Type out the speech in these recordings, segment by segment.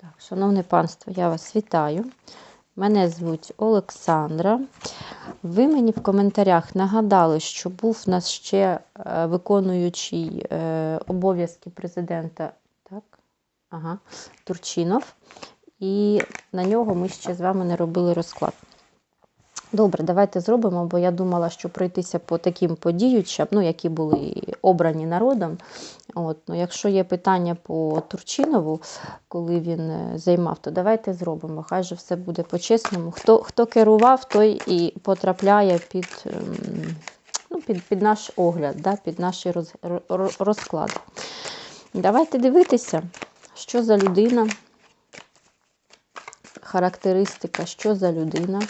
Так, шановне панство, я вас вітаю. Мене звуть Олександра. Ви мені в коментарях нагадали, що був у нас ще е, виконуючий е, обов'язки президента так? Ага, Турчинов. І на нього ми ще з вами не робили розклад. Добре, давайте зробимо, бо я думала, що пройтися по таким подіючам, ну, які були обрані народом. От, ну, Якщо є питання по Турчинову, коли він е, займав, то давайте зробимо. Хай же все буде по-чесному. Хто хто керував, той і потрапляє під ем, ну, під, під наш огляд, да, під наш роз, роз- розклад. Давайте дивитися, що за людина, характеристика, що за людина.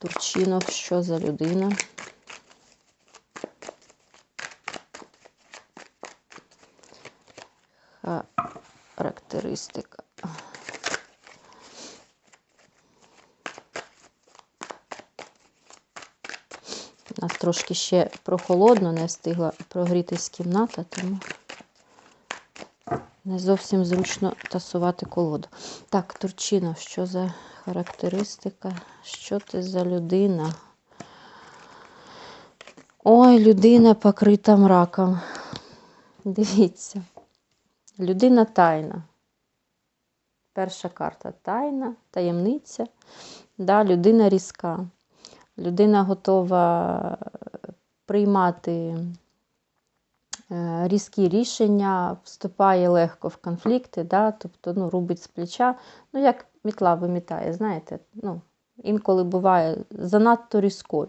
Турчинов, що за людина. Характеристика. У нас трошки ще прохолодно, не встигла прогрітись кімната, тому не зовсім зручно тасувати колоду. Так, Турчинов, що за характеристика? Що ти за людина? Ой, людина покрита мраком. Дивіться. Людина тайна. Перша карта тайна, таємниця. Да, людина різка. Людина готова приймати різкі рішення, вступає легко в конфлікти, да, тобто ну, рубить з плеча. Ну, як мітла вимітає, знаєте, ну, інколи буває занадто різкою.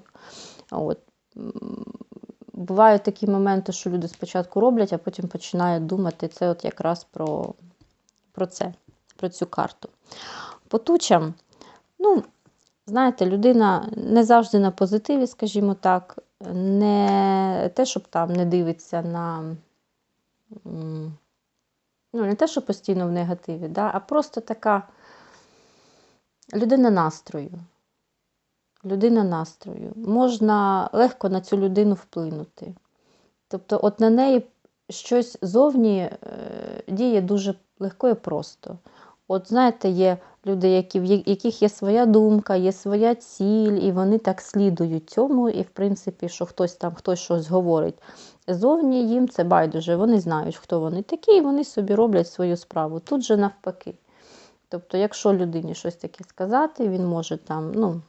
От. Бувають такі моменти, що люди спочатку роблять, а потім починають думати це от якраз про, про це, про цю карту. По тучам, ну, знаєте, людина не завжди на позитиві, скажімо так, не те, щоб там не дивиться на. Ну, не те, що постійно в негативі, да, а просто така людина настрою. Людина настрою. Можна легко на цю людину вплинути. Тобто, от на неї щось зовні е, діє дуже легко і просто. От знаєте, є люди, які, в яких є своя думка, є своя ціль, і вони так слідують цьому, і в принципі, що хтось там хтось щось говорить. Зовні їм це байдуже, вони знають, хто вони такі, і вони собі роблять свою справу. Тут же навпаки. Тобто, якщо людині щось таке сказати, він може там, ну,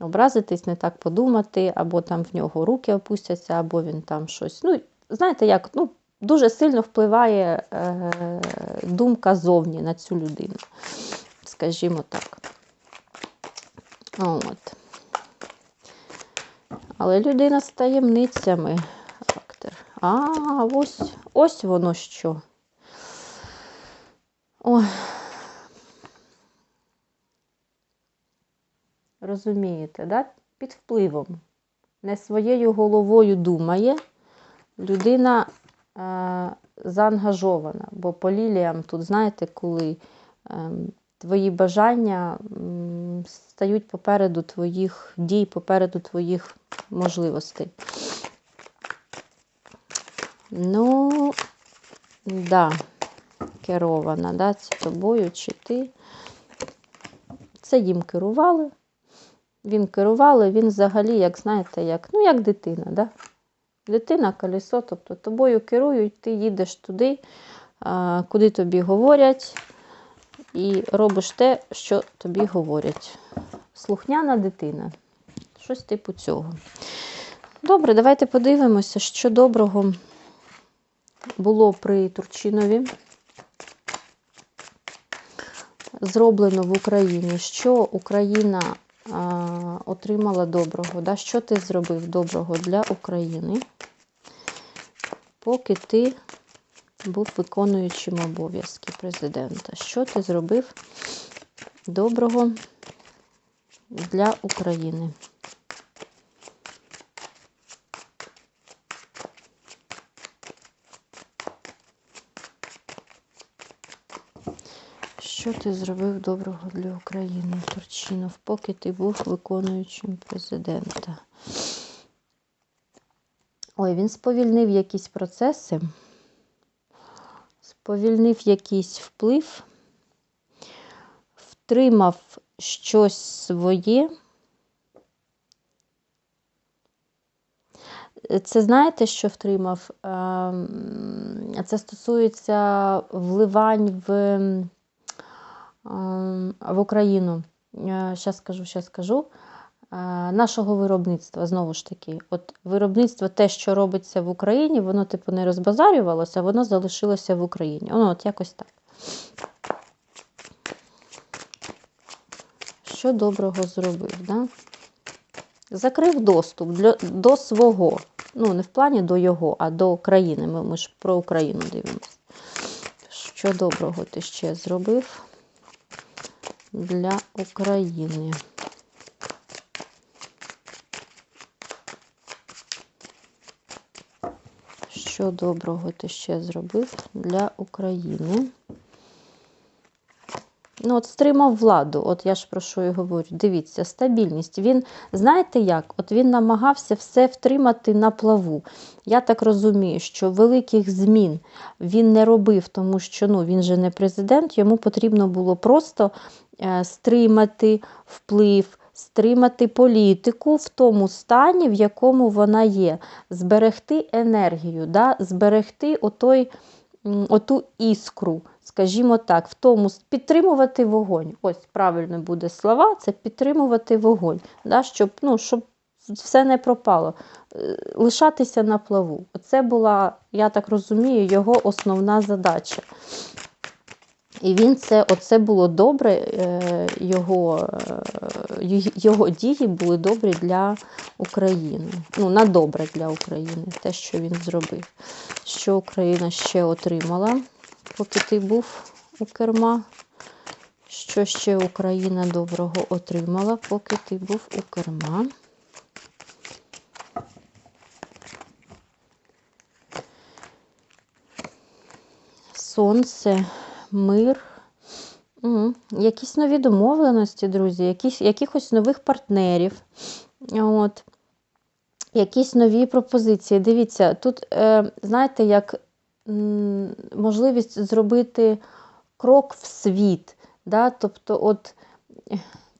образитись, не так подумати, або там в нього руки опустяться, або він там щось. Ну, знаєте, як, ну, дуже сильно впливає е, думка зовні на цю людину, скажімо так. От. Але людина з таємницями. Характер. А, ось, ось воно що. Ой. Розумієте, да? під впливом. Не своєю головою думає. Людина заангажована. Бо по ліліям тут, знаєте, коли е, твої бажання стають попереду твоїх дій, попереду твоїх можливостей. Ну, да, керована, да, це тобою чи ти. Це їм керували. Він керували, він взагалі, як знаєте, як, ну, як дитина. Да? Дитина, колесо, тобто тобою керують, ти їдеш туди, куди тобі говорять, і робиш те, що тобі говорять. Слухняна дитина. Щось типу цього. Добре, давайте подивимося, що доброго було при Турчинові. Зроблено в Україні, що Україна а, отримала доброго. Да? Що ти зробив доброго для України, поки ти був виконуючим обов'язки президента? Що ти зробив доброго для України? Що ти зробив доброго для України, Турчинов, поки ти був виконуючим президента? Ой, він сповільнив якісь процеси, сповільнив якийсь вплив втримав щось своє. Це знаєте, що втримав? Ем, Це стосується вливань в, ем, в Україну. Зараз скажу, зараз скажу. Нашого виробництва, знову ж таки, от виробництво, те, що робиться в Україні, воно, типу, не розбазарювалося, воно залишилося в Україні. Воно от якось так. Що доброго зробив, да? Закрив доступ для, до свого. Ну, не в плані до його, а до країни. Ми, ми ж про Україну дивимося. Що доброго ти ще зробив для України? Що доброго ти ще зробив для України? Ну, от стримав владу, от я ж про що і говорю. Дивіться, стабільність. Він, знаєте як? От він намагався все втримати на плаву. Я так розумію, що великих змін він не робив, тому що ну, він же не президент, йому потрібно було просто е, стримати вплив, стримати політику в тому стані, в якому вона є, зберегти енергію, да? зберегти отой, оту іскру скажімо так, в тому підтримувати вогонь. Ось правильно буде слова, це підтримувати вогонь, да, щоб, ну, щоб все не пропало, е, лишатися на плаву. Це була, я так розумію, його основна задача. І він це, оце було добре, е, його, е, його дії були добрі для України. Ну, на добре для України, те, що він зробив. Що Україна ще отримала? поки ти був у керма. Що ще Україна доброго отримала, поки ти був у керма. Сонце, мир. Якісь нові домовленості, друзі, якісь, якихось нових партнерів. От. Якісь нові пропозиції. Дивіться, тут, е, знаєте, як можливість зробити крок в світ. Да? Тобто, от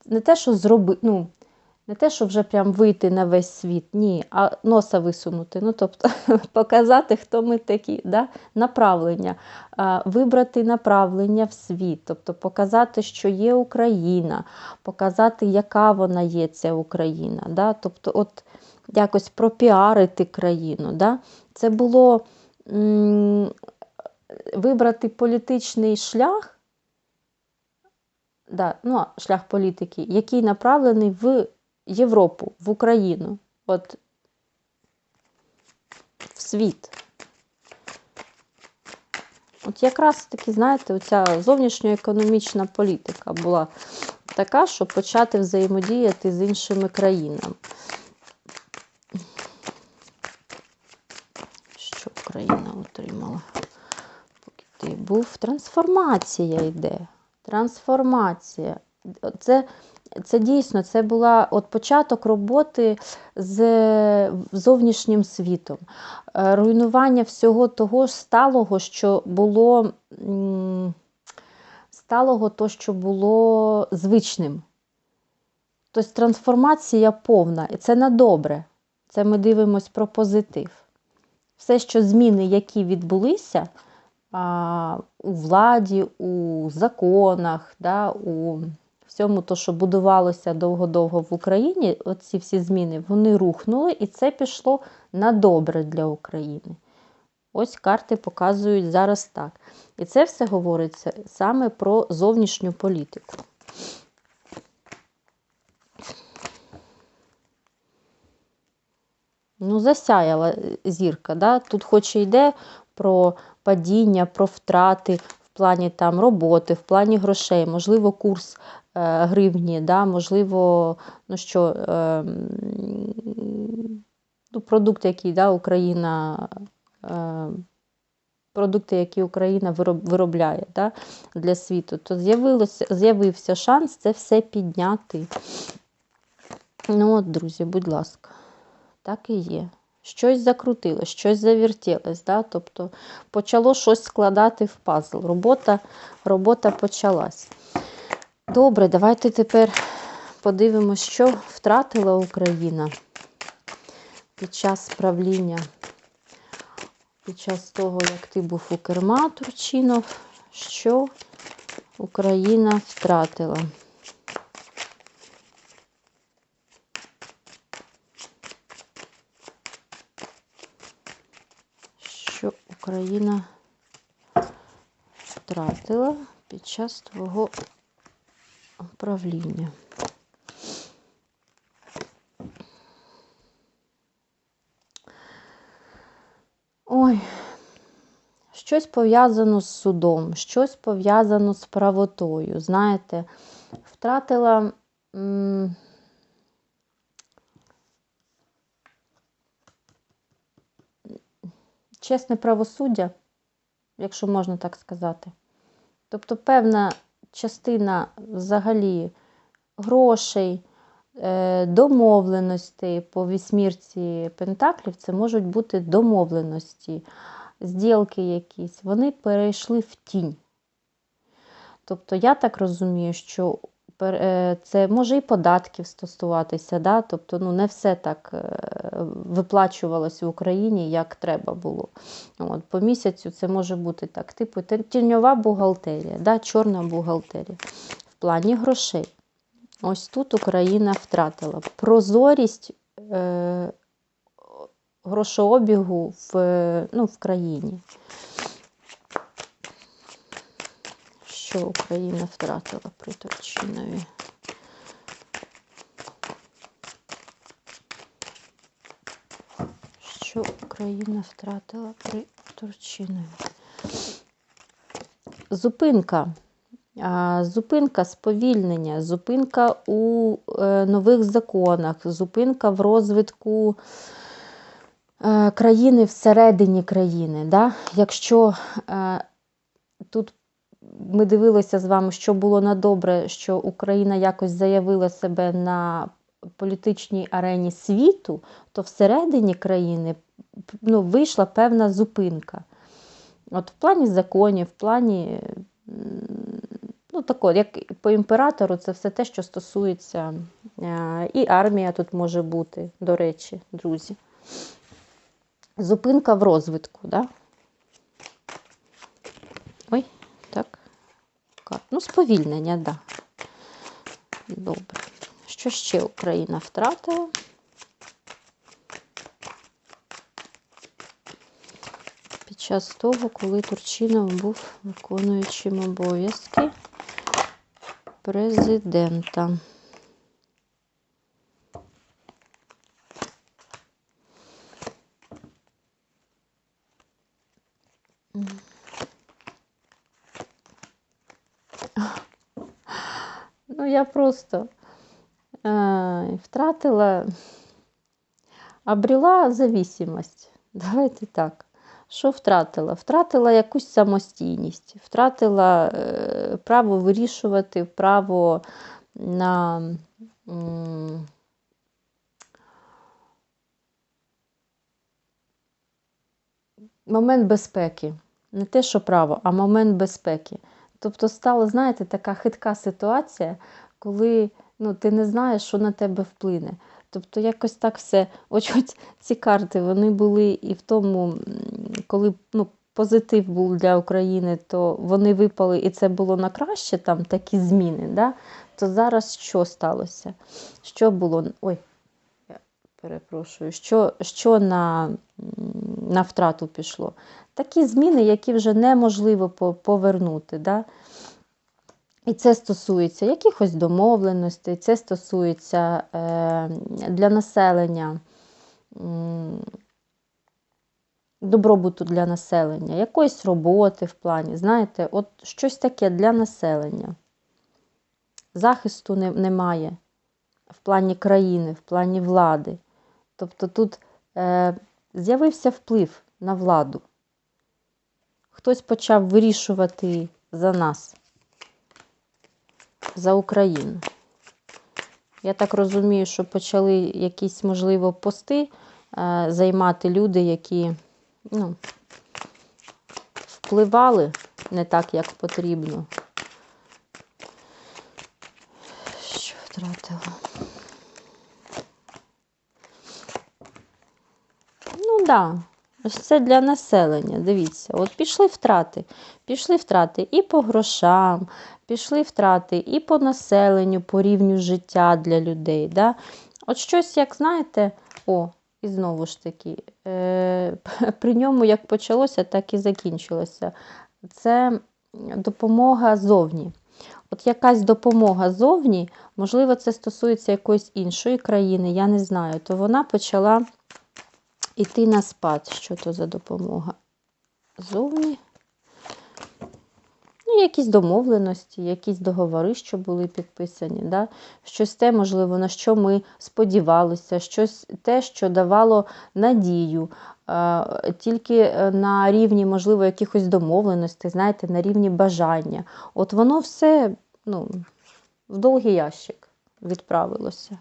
не те, що зробити, ну, не те, що вже прям вийти на весь світ, ні, а носа висунути. Ну, тобто, показати, хто ми такі, да? направлення, вибрати направлення в світ, тобто показати, що є Україна, показати, яка вона є, ця Україна. Да? Тобто, от якось пропіарити країну. Да? Це було вибрати політичний шлях, да, ну, шлях політики, який направлений в Європу, в Україну, от в світ. От якраз таки, знаєте, оця зовнішньоекономічна політика була така, щоб почати взаємодіяти з іншими країнами. Що Україна отримала. Поки ти був, трансформація йде. Трансформація. Це це дійсно це була от початок роботи з зовнішнім світом, е, руйнування всього того сталого, що було сталого то, що було звичним. Тобто трансформація повна, і це на добре. Це ми дивимось про позитив все, що зміни, які відбулися а, у владі, у законах, да, у всьому, то, що будувалося довго-довго в Україні, оці всі зміни, вони рухнули, і це пішло на добре для України. Ось карти показують зараз так. І це все говориться саме про зовнішню політику. Ну, засяяла зірка. Да? Тут хоч і йде про падіння, про втрати в плані там роботи, в плані грошей, можливо, курс гривні, да? можливо, ну що, е, ну, продукти, які да, Україна. Е, Продукти, які Україна виробляє да, для світу, то з'явився шанс це все підняти. Ну от, друзі, будь ласка так і є. Щось закрутилось, щось завертілось. Да? Тобто почало щось складати в пазл. Робота робота почалась. Добре, давайте тепер подивимось, що втратила Україна під час правління, під час того, як ти був у керма, Турчинов, що Україна втратила. Що Україна втратила під час твого управління. Ой, щось пов'язано з судом, щось пов'язано з правотою. Знаєте, втратила. Чесне правосуддя, якщо можна так сказати. Тобто певна частина взагалі грошей, домовленості домовленостей по вісьмірці пентаклів, це можуть бути домовленості, зділки якісь, вони перейшли в тінь. Тобто, я так розумію, що е, це може і податків стосуватися, да? тобто ну, не все так е, виплачувалось в Україні, як треба було. От, по місяцю це може бути так, типу тіньова бухгалтерія, да? чорна бухгалтерія. В плані грошей. Ось тут Україна втратила прозорість е, грошообігу в, е, ну, в країні. Що Україна втратила при Турчинові? Що Україна втратила при Турчинові? Зупинка. Зупинка сповільнення, зупинка у е, нових законах, зупинка в розвитку е, країни всередині країни. Да? Якщо е, тут ми дивилися з вами, що було на добре, що Україна якось заявила себе на політичній арені світу, то всередині країни ну, вийшла певна зупинка. От в плані законів, в плані, ну тако, як по імператору, це все те, що стосується е, і армія тут може бути, до речі, друзі. Зупинка в розвитку, да? Ой, так. Ка- Ну, сповільнення, так. Да. Добре. Що ще Україна втратила? Під час того, коли Турчинов був виконуючим обов'язки президента. Ну, я просто е, втратила, обрела зависимость. Давайте так. Що втратила? Втратила якусь самостійність, втратила е, право вирішувати, право на момент безпеки. Не те, що право, а момент безпеки. Тобто стала, знаєте, така хитка ситуація, коли ну, ти не знаєш, що на тебе вплине. Тобто якось так все. Ось ці карти вони були і в тому, коли ну, позитив був для України, то вони випали, і це було на краще, там такі зміни. Да? То зараз що сталося? Що було? Ой, перепрошую, що, що на, на втрату пішло? Такі зміни, які вже неможливо повернути. Да? І це стосується якихось домовленостей, це стосується е, для населення, добробуту для населення, якоїсь роботи в плані, знаєте, от щось таке для населення. Захисту не, немає в плані країни, в плані влади. Тобто тут е, з'явився вплив на владу. Хтось почав вирішувати за нас за Україну. Я так розумію, що почали якісь, можливо, пости е, займати люди, які ну, впливали не так, як потрібно. втратила. Ну, так. Да. Це для населення. Дивіться, от пішли втрати. Пішли втрати і по грошам, пішли втрати і по населенню, по рівню життя для людей. Да? От щось, як знаєте, о, і знову ж таки, е, при ньому як почалося, так і закінчилося. Це допомога зовні. От якась допомога зовні, можливо, це стосується якоїсь іншої країни, я не знаю, то вона почала йти на спад. Що то за допомога? Зовні. Ну, якісь домовленості, якісь договори, що були підписані. Да? Щось те, можливо, на що ми сподівалися, щось те, що давало надію, тільки е, на рівні, можливо, якихось домовленостей, знаєте, на рівні бажання. От воно все ну, в довгий ящик відправилося.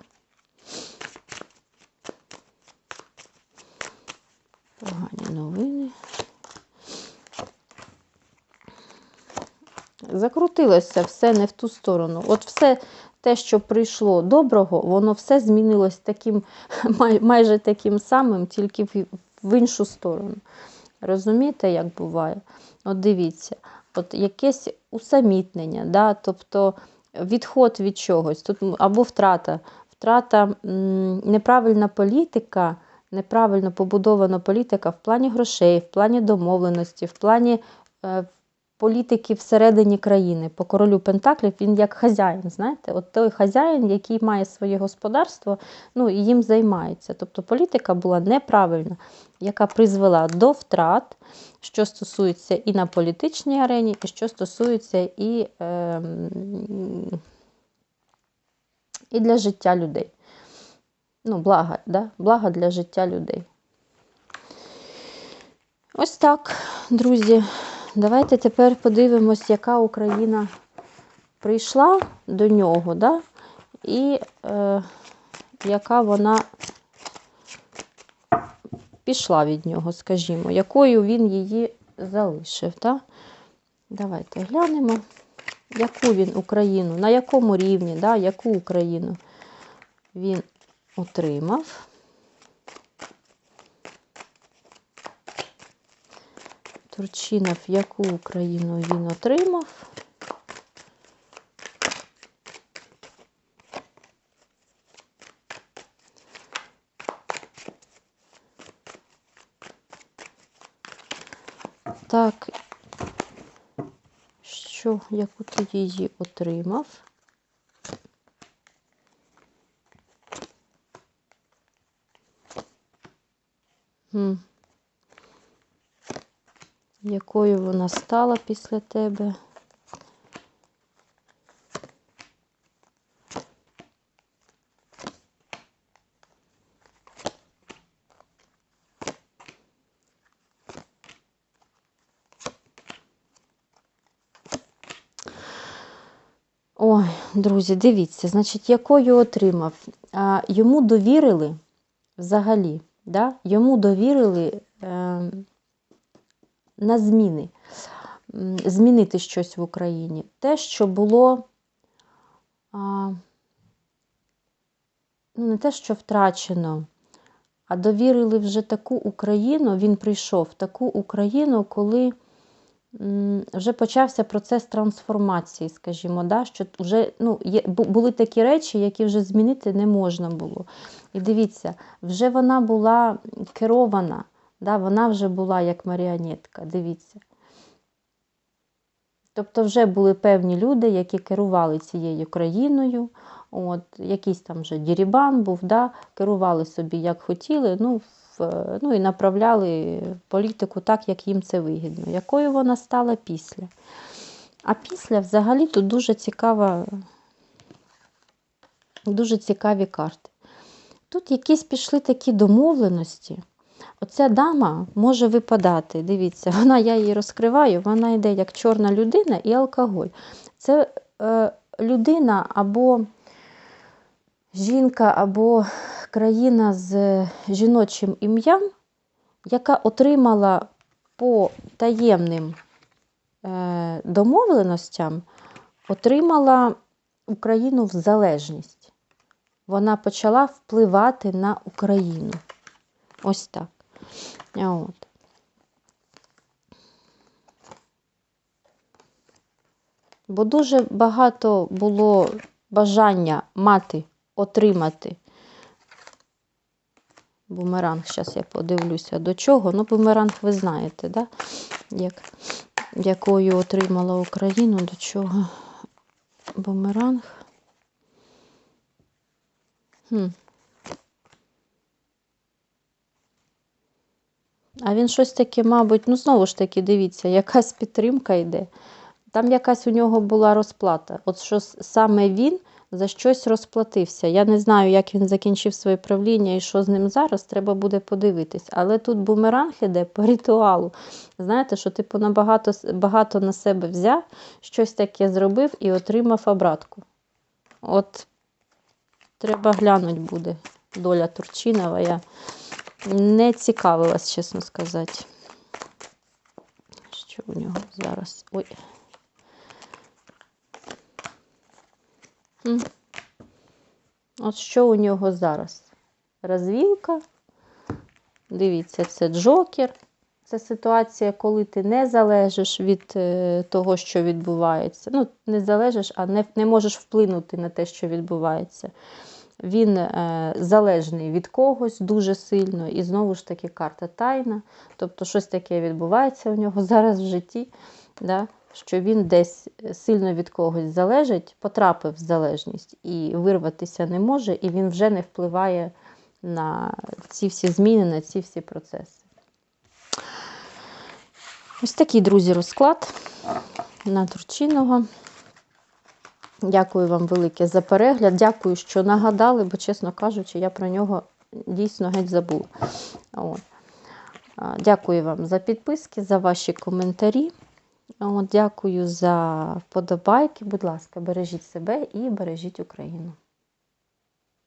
Погані новини. Закрутилося все не в ту сторону. От все те, що прийшло доброго, воно все змінилось таким, май, майже таким самим, тільки в, іншу сторону. Розумієте, як буває? От дивіться, от якесь усамітнення, да? тобто відход від чогось, тут або втрата, втрата неправильна політика неправильно побудована політика в плані грошей, в плані домовленості, в плані е, політики всередині країни. По королю Пентаклів він як хазяїн, знаєте, от той хазяїн, який має своє господарство, ну і їм займається. Тобто політика була неправильна, яка призвела до втрат, що стосується і на політичній арені, і що стосується і, е, і для життя людей ну, блага, да? блага для життя людей. Ось так, друзі. Давайте тепер подивимось, яка Україна прийшла до нього, да? і е, яка вона пішла від нього, скажімо, якою він її залишив. Да? Давайте глянемо, яку він Україну, на якому рівні, да? яку Україну він отримав. Турчинов, яку Україну він отримав. Так, що, яку ти її отримав? Якою вона стала після тебе? Ой, друзі, дивіться, значить, якою отримав? А, Йому довірили взагалі да, йому довірили е, на зміни, змінити щось в Україні. Те, що було а, ну, не те, що втрачено, а довірили вже таку Україну, він прийшов в таку Україну, коли вже почався процес трансформації, скажімо, да, що вже ну, є, були такі речі, які вже змінити не можна було. І дивіться, вже вона була керована, да, вона вже була як маріонетка, дивіться. Тобто вже були певні люди, які керували цією країною, от, якийсь там вже дірібан був, да, керували собі як хотіли. ну, ну і направляли політику так, як їм це вигідно. Якою вона стала після? А після взагалі тут дуже цікава, дуже цікаві карти. Тут якісь пішли такі домовленості. Оця дама може випадати. Дивіться, вона, я її розкриваю, вона йде як чорна людина і алкоголь. Це е, людина або жінка, або країна з жіночим ім'ям, яка отримала по таємним е, домовленостям, отримала Україну в залежність. Вона почала впливати на Україну. Ось так. От. Бо дуже багато було бажання мати, отримати бумеранг. Зараз я подивлюся до чого. Ну, бумеранг ви знаєте, да? Як, якою отримала Україну, до чого бумеранг. Хм. А він щось таке, мабуть, ну знову ж таки, дивіться, якась підтримка йде. Там якась у нього була розплата. От що саме він за щось розплатився. Я не знаю, як він закінчив своє правління і що з ним зараз, треба буде подивитись. Але тут бумеранг іде по ритуалу. Знаєте, що типу набагато багато на себе взяв, щось таке зробив і отримав обратку. От треба глянути буде доля Турчинова. Я не цікавилась, чесно сказати. Що у нього зараз? Ой. От що у нього зараз? Розвілка. Дивіться, це Джокер. Це ситуація, коли ти не залежиш від е, того, що відбувається. Ну, не залежиш, а не, не можеш вплинути на те, що відбувається. Він е, залежний від когось дуже сильно, і знову ж таки карта тайна. Тобто щось таке відбувається у нього зараз в житті, да? що він десь сильно від когось залежить, потрапив в залежність і вирватися не може, і він вже не впливає на ці всі зміни, на ці всі процеси. Ось такий, друзі, розклад на Турчиного. Дякую вам велике за перегляд. Дякую, що нагадали, бо, чесно кажучи, я про нього дійсно геть забула. От. Дякую вам за підписки, за ваші коментарі. От, дякую за вподобайки. Будь ласка, бережіть себе і бережіть Україну.